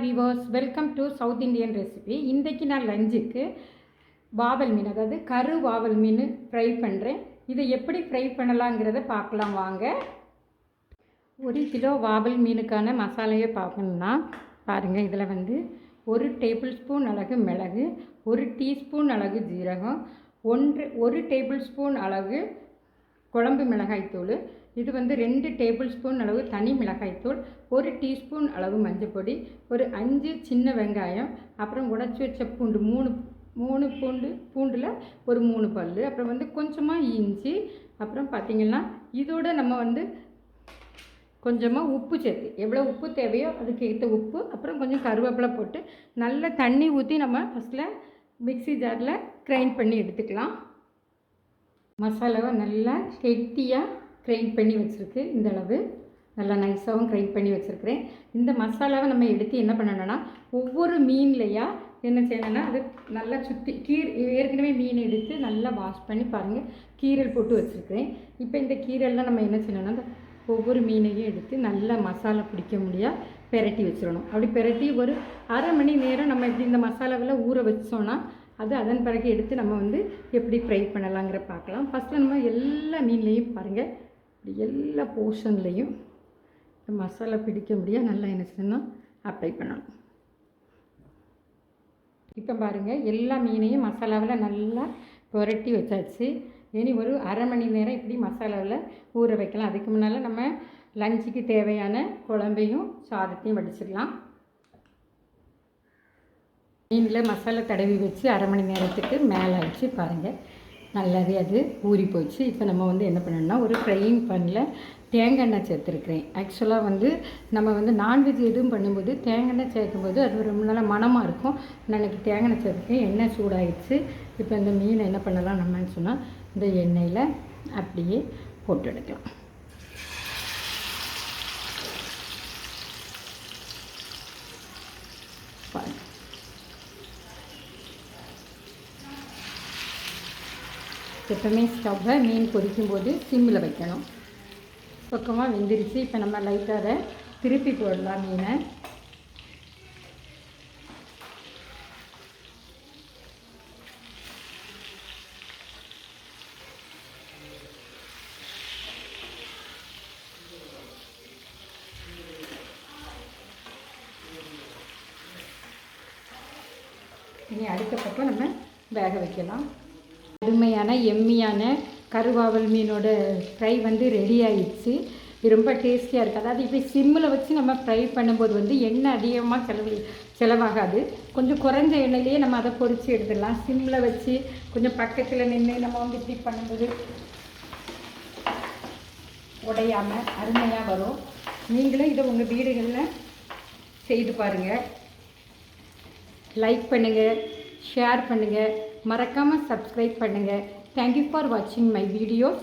விவோஸ் welcome to south Indian recipe இன்றைக்கி நான் லஞ்சுக்கு வாவல் மீன் அதாவது கரு வாவல் மீன் ஃப்ரை பண்ணுறேன் இதை எப்படி ஃப்ரை பண்ணலாங்கிறத பார்க்கலாம் வாங்க. ஒரு கிலோ வாவல் மீனுக்கான மசாலையை பார்க்கணுன்னா பாருங்கள் இதில் வந்து ஒரு டேபிள் ஸ்பூன் அளவு மிளகு ஒரு டீஸ்பூன் அளவு ஜீரகம் ஒன்று ஒரு டேபிள் ஸ்பூன் அளவு குழம்பு மிளகாய்த்தூள் இது வந்து ரெண்டு டேபிள் ஸ்பூன் அளவு தனி மிளகாய்த்தூள் ஒரு டீஸ்பூன் அளவு மஞ்சள் ஒரு அஞ்சு சின்ன வெங்காயம் அப்புறம் உடச்சி வச்ச பூண்டு மூணு மூணு பூண்டு பூண்டில் ஒரு மூணு பல் அப்புறம் வந்து கொஞ்சமாக இஞ்சி அப்புறம் பார்த்திங்கன்னா இதோட நம்ம வந்து கொஞ்சமாக உப்பு சேர்த்து எவ்வளோ உப்பு தேவையோ அதுக்கு ஏற்ற உப்பு அப்புறம் கொஞ்சம் கருவேப்பிலை போட்டு நல்ல தண்ணி ஊற்றி நம்ம ஃபஸ்ட்டில் மிக்ஸி ஜாரில் கிரைண்ட் பண்ணி எடுத்துக்கலாம். மசாலாவை நல்லா கெட்டியாக கிரைண்ட் பண்ணி வச்சுருக்கு இந்த அளவு. நல்லா நைஸாகவும் கிரைண்ட் பண்ணி வச்சுருக்கிறேன். இந்த மசாலாவை நம்ம எடுத்து என்ன பண்ணணும்னா ஒவ்வொரு மீன்லையாக என்ன செய்யணும்னா அது நல்லா சுற்றி கீர் ஏற்கனவே மீன் எடுத்து நல்லா வாஷ் பண்ணி பாருங்கள் கீரல் போட்டு வச்சுருக்கிறேன். இப்போ இந்த கீரல்லாம் நம்ம என்ன செய்யணும்னா அந்த ஒவ்வொரு மீனையும் எடுத்து நல்லா மசாலா பிடிக்க முடியாது பெரட்டி வச்சிடணும். அப்படி பெரட்டி ஒரு அரை மணி நேரம் நம்ம இப்படி இந்த மசாலாவில் ஊற வச்சோன்னா அது அதன் பிறகு எடுத்து நம்ம வந்து எப்படி ஃப்ரை பண்ணலாங்கிற பார்க்கலாம். ஃபஸ்ட்டு நம்ம எல்லா மீன்லேயும் பாருங்கள் இப்படி எல்லா போர்ஷன்லேயும் மசாலா பிடிக்க முடியாது நல்லா என்ன செய்யணும் அப்ளை பண்ணணும். இப்போ பாருங்கள் எல்லா மீனையும் மசாலாவில் நல்லா புரட்டி வச்சாச்சு. இனி ஒரு அரை மணி நேரம் இப்படி மசாலாவில் ஊற வைக்கலாம். அதுக்கு முன்னால் நம்ம லஞ்சுக்கு தேவையான குழம்பையும் சாதத்தையும் வடிச்சிடலாம். மீனில் மசாலா தடவி வச்சு அரை மணி நேரத்துக்கு மேலே வச்சு பாருங்கள் நல்லாவே அது ஊறி போச்சு இப்போ நம்ம வந்து என்ன பண்ணணும்னா ஒரு ஃப்ரையிங் பண்ணில் தேங்காய் எண்ணெய் சேர்த்துருக்குறேன். ஆக்சுவலாக வந்து நம்ம வந்து நான்வெஜ் எதுவும் பண்ணும்போது தேங்காய் எண்ணெய் சேர்க்கும்போது அது ரொம்ப நல்ல மனமாக இருக்கும். நான் இன்றைக்கி தேங்காய் எண்ணெய் சேர்த்துருக்கேன். எண்ணெய் சூடாயிடுச்சு. இப்போ இந்த மீனை என்ன பண்ணலாம் நம்மன்னு சொன்னால் இந்த எண்ணெயில் அப்படியே போட்டு எடுக்கலாம். பாருங்கள் எப்பவுமே ஸ்டவ்வை மீன் பொரிக்கும்போது சிம்மில் வைக்கணும். பக்கமாக வெந்துருச்சு. இப்போ நம்ம லைட்டாக அதை திருப்பி போடலாம் மீனை. இனி அடுத்த பக்கம் நம்ம வேக வைக்கலாம். அருமையான எம்மியான கருவாவல் மீனோட ஃப்ரை வந்து ரெடி ஆயிடுச்சு. இது ரொம்ப டேஸ்டியாக இருக்குது அதாவது இப்படி சிம்மில் வச்சு நம்ம ஃப்ரை பண்ணும்போது வந்து எண்ணெய் அதிகமாக செலவு செலவாகாது. கொஞ்சம் குறைஞ்ச எண்ணெயிலேயே நம்ம அதை பொறிச்சு எடுத்துடலாம். சிம்மில் வச்சு கொஞ்சம் பக்கத்தில் நின்று நம்ம வந்து இப்படி பண்ணும்போது உடையாமல் அருமையாக வரும். நீங்களும் இதை உங்கள் வீடுகளில் செய்து பாருங்கள் லைக் பண்ணுங்கள் ஷேர் பண்ணுங்கள் மறக்காமல் சப்ஸ்கிரைப் பண்ணுங்கள் தேங்க்யூ ஃபார் வாட்சிங் மை வீடியோஸ்